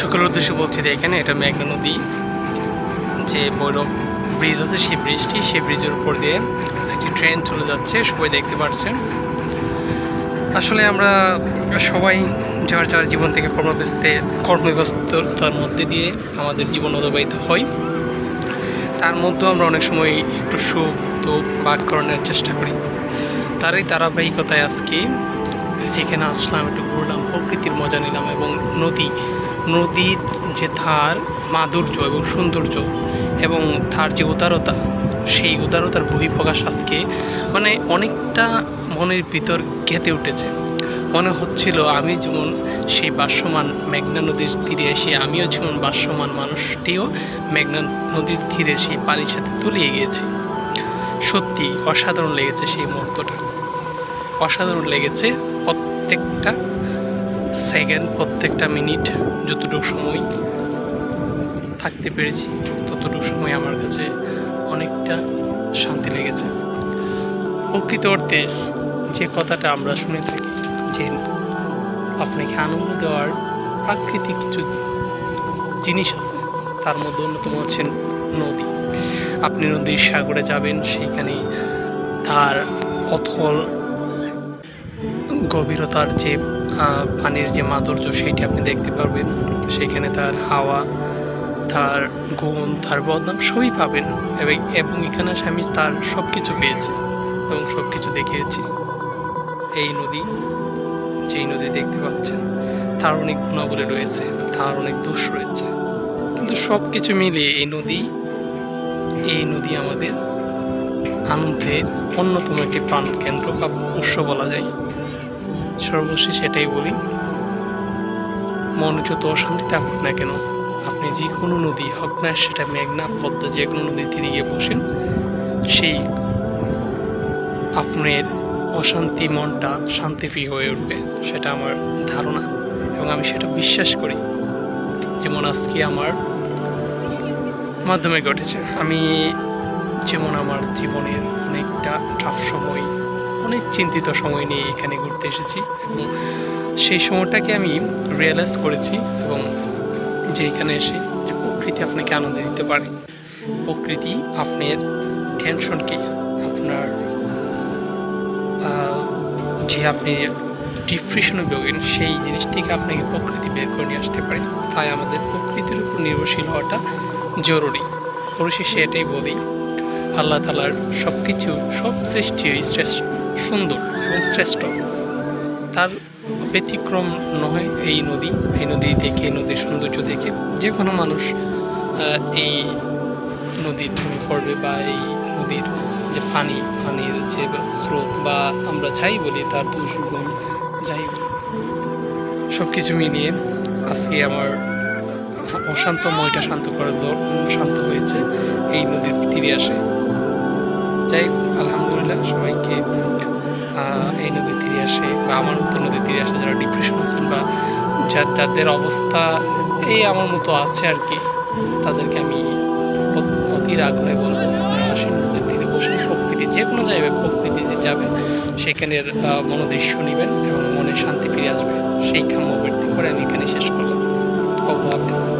দর্শকের উদ্দেশ্যে বলছি এখানে এটা মেঘনা নদী। যে বৈরব ব্রিজ আছে, সেই ব্রিজটি সেই ব্রিজের উপর দিয়ে একটি ট্রেন চলে যাচ্ছে, সবাই দেখতে পাচ্ছেন আসলে আমরা সবাই যার যার জীবন থেকে কর্মব্যস্তে, কর্মব্যস্ততার মধ্যে দিয়ে আমাদের জীবন অতিবাহিত হয়। তার মধ্যেও আমরা অনেক সময় একটু সুখ, দুঃখ ভাগ করানোর চেষ্টা করি। তারই ধারাবাহিকতায় আজকে এখানে আসলাম, একটু ঘুরলাম, প্রকৃতির মজা নিলাম এবং নদী নদীর যে ধার মাধুর্য এবং সৌন্দর্য এবং তার যে উদারতা, সেই উদারতার বহিঃপ্রকাশ আজকে মানে অনেকটা মনের ভিতর গেঁথে উঠেছে। মনে হচ্ছিল আমি যেমন সেই ভাষ্যমান মেঘনা নদীর তীরে এসে আমিও যেমন ভাষ্যমান মানুষটিও মেঘনা নদীর তীরে সেই পানির সাথে তলিয়ে গিয়েছি। সত্যি অসাধারণ লেগেছে সেই মুহূর্তটা। অসাধারণ লেগেছে প্রত্যেকটা সেকেন্ড প্রত্যেকটা মিনিট যতটুকু সময় থাকতে পেরেছি, ততটুকু সময় আমার কাছে অনেকটা শান্তি লেগেছে। প্রকৃত অর্থে যে কথাটা আমরা শুনে থাকি যে আপনাকে আনন্দ দেওয়ার প্রাকৃতিক কিছু জিনিস আছে, তার মধ্যে অন্যতম হচ্ছে নদী। আপনি নদীর সাগরে যাবেন সেইখানে তার অথল গভীরতার যে পানির যে মাধুর্য সেইটি আপনি দেখতে পারবেন। সেখানে তার হাওয়া, তার গুণ, তার বদনাম সবই পাবেন। এবং এবং এখানে এসে আমি তার সব কিছু পেয়েছি এবং সব কিছু দেখিয়েছি। এই নদী, যেই নদী দেখতে পাচ্ছেন, তার অনেক গুণাবলী রয়েছে, তার অনেক দোষ রয়েছে। কিন্তু সব কিছু মিলিয়ে এই নদী এই নদী আমাদের আনন্দের অন্যতম একটি প্রাণকেন্দ্র বা উৎস বলা যায়। সর্বশেষ সেটাই বলি। মনে যত অশান্তি থাকুক না কেন, আপনি যে কোনো নদী হোক না, সেটা মেঘনা, পদ্মা যে কোনো নদী তীরে গিয়ে বসেন। সেই আপনার অশান্তি মনটা শান্তিপ্রিয় হয়ে উঠবে, সেটা আমার ধারণা। এবং আমি সেটা বিশ্বাস করি। যেমন আজকে আমার মাধ্যমে ঘটেছে। আমি যেমন আমার জীবনের অনেকটা টাফ সময় অনেক চিন্তিত সময় নিয়ে এখানে ঘুরতে এসেছি এবং সেই সময়টাকে আমি রিয়েলাইজ করেছি এবং যে এখানে এসে যে প্রকৃতি আপনাকে আনন্দ দিতে পারে। প্রকৃতি আপনার টেনশনকে আপনার যে আপনি ডিপ্রেশনে ভোগেন, সেই জিনিস থেকে আপনাকে প্রকৃতি বের করে নিয়ে আসতে পারে। তাই আমাদের প্রকৃতির উপর নির্ভরশীল হওয়াটা জরুরি। পরিশেষে এটাই বলি, আল্লাহ তালার সব কিছু সব সৃষ্টি শ্রেষ্ঠ। সুন্দর এবং শ্রেষ্ঠ। তার ব্যতিক্রম নয় এই নদী। এই নদী দেখে নদীর সৌন্দর্য দেখে যে কোনো মানুষ এই নদীর প্রেমে পড়বে বা এই নদীর যে পানি পানির যে স্রোত বা আমরা যাই বলি তার দোষ গুণ যাই সব কিছু মিলিয়ে আজকে আমার অশান্ত ময়টা শান্ত করার শান্ত হয়েছে। এই নদীর তীরে আসে। যাই হোক, আলহামদুলিল্লাহ সবাইকে এই নদীর তীরে আসে বা আমার মতো নদীর তীরে আসে যারা ডিপ্রেশন আছেন বা যা- যাদের অবস্থা এই আমার মতো আছে আর কি, তাদেরকে আমি অত- অতির আগ্রহে বলব, আপনারা আসেন নদীর তীরে বসে প্রকৃতি, যে কোনো জায়গায় প্রকৃতিতে যাবেন সেখানের মনোদৃশ্য নেবেন এবং মনে শান্তি ফিরে আসবে। সেই কাম্য করে আমি এখানে শেষ করলাম। হাফিজ।